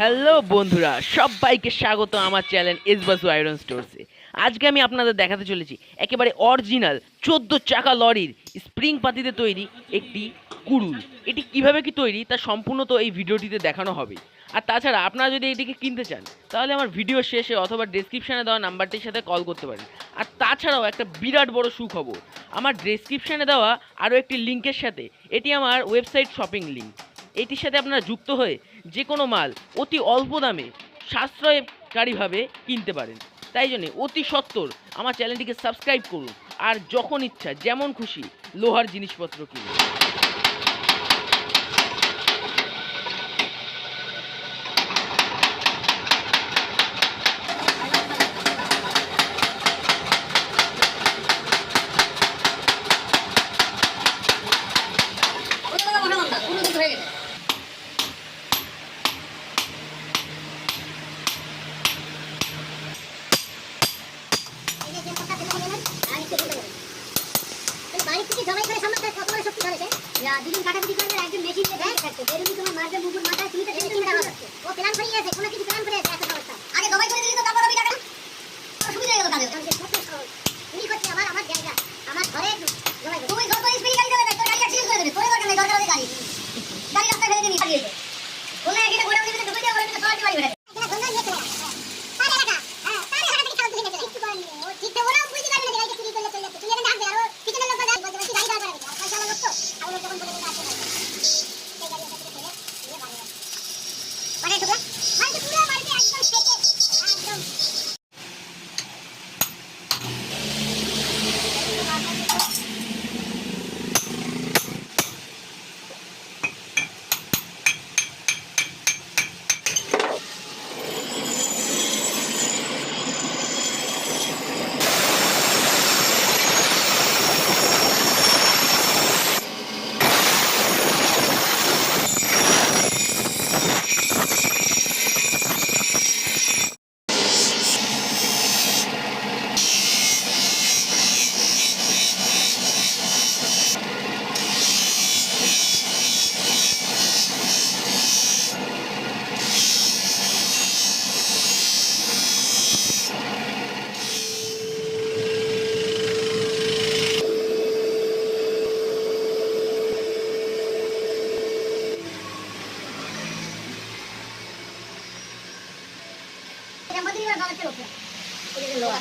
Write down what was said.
Hello বন্ধুরা, সবাইকে স্বাগত আমার চ্যানেল এসবাসু আয়রন স্টোরসে আজকে আমি আপনাদের দেখাতে চলেছি একেবারে অরিজিনাল চোদ্দ চাকা লরির স্প্রিং পাতিতে তৈরি একটি কুড়ুল। এটি কীভাবে কি তৈরি তা সম্পূর্ণ তো এই ভিডিওটিতে দেখানো হবে আর তাছাড়া আপনারা যদি এটিকে কিনতে চান, তাহলে আমার ভিডিও শেষে অথবা ডেসক্রিপশানে দেওয়া নাম্বারটির সাথে কল করতে পারেন। আর তাছাড়াও একটা বিরাট বড় সুখবর, আমার ডেসক্রিপশানে দেওয়া আরও একটি লিঙ্কের সাথে, এটি আমার ওয়েবসাইট শপিং লিঙ্ক এটির সাথে আপনারা যুক্ত হয়ে যে কোনো মাল অতি অল্প দামে সাশ্রয়কারীভাবে কিনতে পারেন। তাই জন্যে অতি সত্বর আমার চ্যানেলটিকে সাবস্ক্রাইব করুন। আর যখন ইচ্ছা, যেমন খুশি, লোহার জিনিসপত্র কিনুন বাড়ি থেকে জবাই করে সামনে বড় শক্তি কাটাকুটি করবে একজন মেশিন থাকছে। যেরকম তোমার মারবে মুগুর মাথায় তুমি তো ও প্ল্যান করে গেছে কোনো কিছু প্ল্যান করে আছে এত অবস্থা আগে জবাই করে দিলি তো তারপর আমি টাকা সুবিধা হয়ে গেল তাদের কত সহজ। তুমি করছি আমার আমার জায়গা আমার ঘরে জবাই তুমি স্পিড গাড়ি তোর অ্যাক্সিডেন্ট করে দেবে। তোর দরকার নেই দরকার হলে গাড়ি। গাড়ি রাস্তায় ফেলে দিবি বলে একটা গোড়া দিবি ঢুকে যাবে বলে সবাই বাড়ি এটা মধ্যে নিবার বাবা চলো এটা লোয়া